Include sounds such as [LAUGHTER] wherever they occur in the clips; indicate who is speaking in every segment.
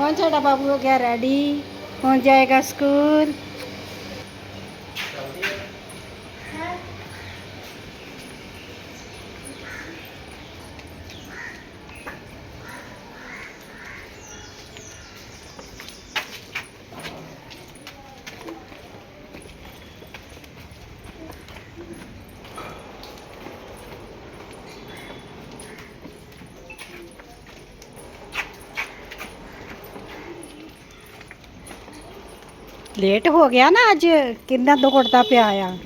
Speaker 1: कौन साडा बाबू हो गया रेडी पहुँच जाएगा स्कूल ਲੇਟ ਹੋ ਗਿਆ ਨਾ ਅੱਜ, ਕਿੰਨਾ ਦੁਖੜਦਾ ਪਿਆ ਆ।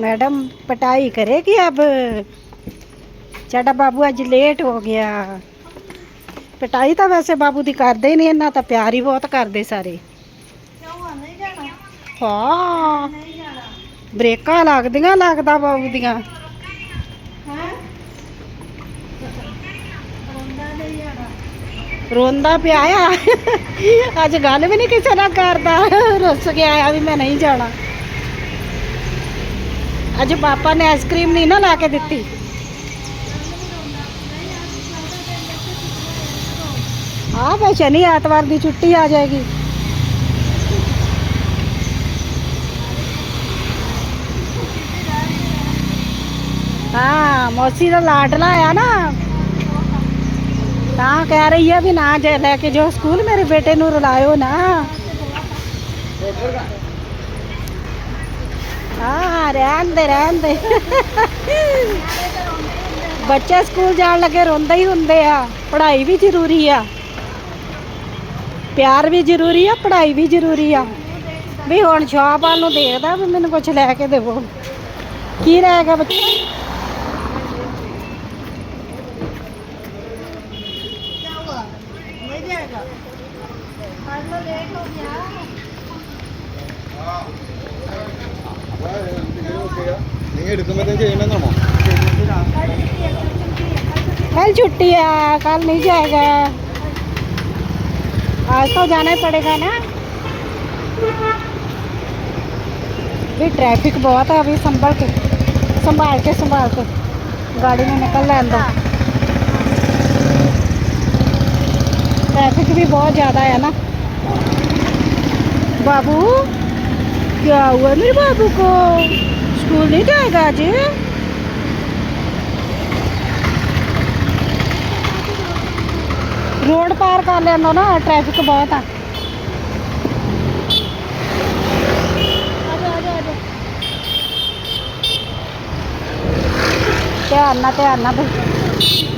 Speaker 1: ਮੈਡਮ, ਪਟਾਈ ਕਰੇਗੀ ਅਬ ਸਾਡਾ ਬਾਬੂ ਅੱਜ ਲੇਟ ਹੋ ਗਿਆ। ਪਟਾਈ ਤਾਂ ਵੈਸੇ ਬਾਬੂ ਦੀ ਕਰਦੇ ਹੀ ਨਹੀਂ ਇਹਨਾਂ ਤਾਂ ਪਿਆਰ ਹੀ ਬਹੁਤ ਕਰਦੇ ਸਾਰੇ। ਹਾਂ। ਬ੍ਰੇਕਾਂ ਲੱਗਦੀਆਂ, ਲੱਗਦਾ ਬਾਬੂ ਦੀਆਂ। रोंदा पे आया अज गल भी नहीं किसी ना करता रुस के आया भी मैं नहीं जाना। अज पापा ने आइसक्रीम नहीं ना ला के दिती हाँ भाई शनि एतवार की छुट्टी आ जाएगी। हाँ मौसी का लाडला आया ना। ਤਾਂ ਕਹਿ ਰਹੀ ਹੈ ਵੀ ਨਾ ਜੇ ਲੈ ਕੇ ਜੋ ਸਕੂਲ, ਮੇਰੇ ਬੇਟੇ ਨੂੰ ਰੁਲਾਇਓ ਨਾ। ਹਾਂ, ਰਹਿਣ ਦੇ ਰਹਿਣ ਦੇ। ਬੱਚੇ ਸਕੂਲ ਜਾਣ ਲੱਗੇ ਰੋਂਦੇ ਹੀ ਹੁੰਦੇ ਆ। ਪੜ੍ਹਾਈ ਵੀ ਜ਼ਰੂਰੀ ਆ। ਪਿਆਰ ਵੀ ਜ਼ਰੂਰੀ ਆ, ਪੜ੍ਹਾਈ ਵੀ ਜ਼ਰੂਰੀ ਆ। ਵੀ ਹੁਣ ਸ਼ੌਪ ਵੱਲ ਨੂੰ ਦੇਖਦਾ ਵੀ ਮੈਨੂੰ ਕੁਝ ਲੈ ਕੇ ਦੇਵੋ। ਕੀ ਰਹਿ ਗਿਆ ਬੱਚੇ कल छुट्टी है, कल नहीं जाएगा। आज तो जाना ही पड़ेगा ना। भी ट्रैफ़िक बहुत है, अभी संभल के, संभाल के संभाल के। गाड़ी में निकल लेंदा ट्रैफ़िक भी बहुत ज़्यादा है ना। बाबू, क्या हुआ मेरे बाबू को? स्कूल नहीं जाएगा आज? रोड पार कर लेना ना ट्रैफ़िक बहुत है। ध्यान ना ध्यान ना। भाई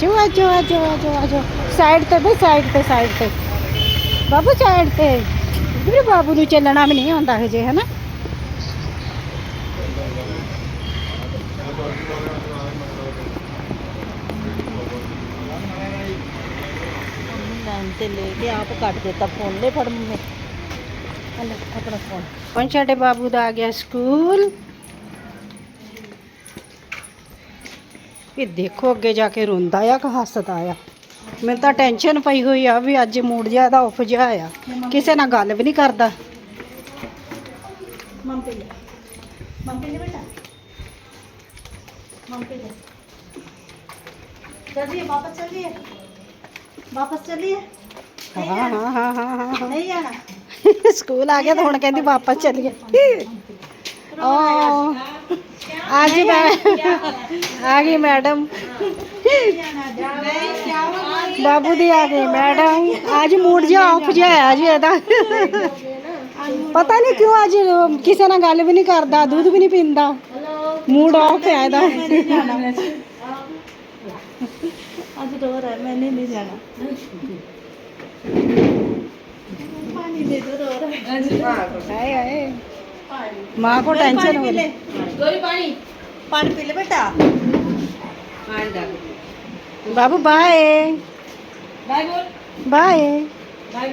Speaker 1: ਜੋ ਆ ਜੋ ਆ ਜੋ ਆ ਜੋ ਆ ਜੋ ਸਾਈਡ ਤੇ ਬਈ ਸਾਈਡ ਤੇ ਸਾਈਡ ਤੇ ਬਾਬੂ ਸਾਈਡ ਤੇ ਵੀਰੇ ਬਾਬੂ ਨੂੰ ਚੱਲਣਾ ਵੀ ਨਹੀਂ ਆਉਂਦਾ ਹਜੇ ਹਨਾ
Speaker 2: ਲਾਈਨ ਤੇ ਲੈ ਕੇ ਆਪ ਕੱਟ ਦਿੱਤਾ ਫੋਨ ਲੈ ਫੜ ਮੰਮੀ ਆ ਲੈ ਆਪਣਾ ਫੋਨ
Speaker 1: ਹੁਣ ਸਾਡੇ ਬਾਬੂ ਦਾ ਆ ਇਹ ਦੇਖੋ ਅੱਗੇ ਜਾ ਕੇ ਰੋਂਦਾ ਆ ਕਿ ਹੱਸਦਾ ਆ ਮੈਨੂੰ ਤਾਂ ਟੈਨਸ਼ਨ ਪਈ ਹੋਈ ਆ ਵੀ ਅੱਜ ਮੂਡ ਜਿਹਾ ਦਾ ਆਫ ਜਿਹਾ ਆ ਕਿਸੇ ਨਾਲ ਗੱਲ ਵੀ ਨਹੀਂ ਕਰਦਾ
Speaker 2: ਮਮ पे ले मम पे ले बेटा मम पे ले चलिए वापस चलिए वापस चलिए
Speaker 1: ਹਾਂ ਹਾਂ ਹਾਂ ਹਾਂ ਹਾਂ ਹਾਂ
Speaker 2: नहीं जाना
Speaker 1: ਸਕੂਲ ਆ ਗਿਆ ਤਾਂ ਹੁਣ ਕਹਿੰਦੀ ਵਾਪਸ ਚੱਲੀਏ ਓ ਅੱਜ आ गई मैडम। बाबू दी आ गई मैडम। आज मूड जो ऑफ़ जो है जी एदा पता नहीं क्यों आज किसी ना गल भी नहीं करता दूध भी नहीं पीता मूड ऑफ़ है एदा
Speaker 2: आज तो डोर है मैंने नहीं जाना। पानी दे दो डोर है।
Speaker 1: हाय हाय। माँ को टेंशन हो रही।
Speaker 2: है पानी पी ले बेटा।
Speaker 1: बाबू बाय।
Speaker 2: बाय बोल। बाय। बाय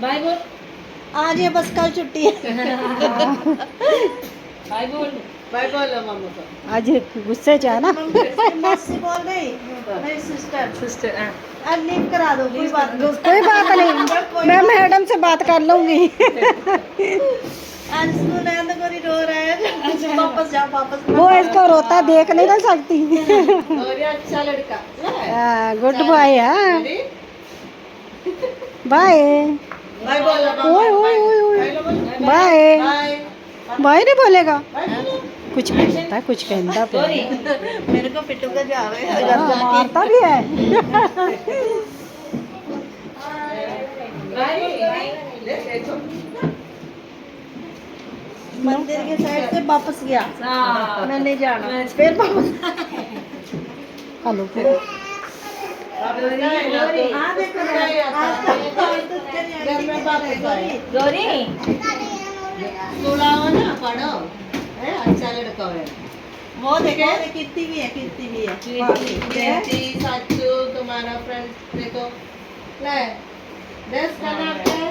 Speaker 2: बाय बोल। आज ये बस कल छुट्टी है। बाय बोल। बाय बोल
Speaker 1: आज गुस्से
Speaker 2: ना। बोल रही हाँ। मेरी सिस्टर
Speaker 3: सिस्टर
Speaker 2: लीव करा दो कोई बात नहीं।
Speaker 1: कोई बात नहीं। [LAUGHS] मैं मैडम से बात कर लूँगी। [LAUGHS]
Speaker 2: आज स्कूल रहा वापस जाओ वापस
Speaker 1: वो इसको रोता देख नहीं ना सकती।
Speaker 2: और अच्छा लड़का
Speaker 1: गुड बाय हाँ बाय
Speaker 2: बाय
Speaker 1: ओए ओए ओए ओए। बाय
Speaker 2: बाय
Speaker 1: बाय नहीं बोलेगा। कुछ कहता है कुछ कहता
Speaker 2: मेरे को जावे
Speaker 1: हाँ, मारता भी है।
Speaker 2: मंदिर के साइड से वापस गया।
Speaker 3: हाँ।
Speaker 2: मैं नहीं जाना। फिर वापस
Speaker 1: हेलो।
Speaker 2: हाँ
Speaker 3: गौरी।
Speaker 2: ना पढ़ो। है अच्छा लड़का है। वो देखो कितनी भी है कितनी भी है। कीर्ति सच्चू तुम्हारा फ्रेंड देखो। ले दस का नाम क्या है।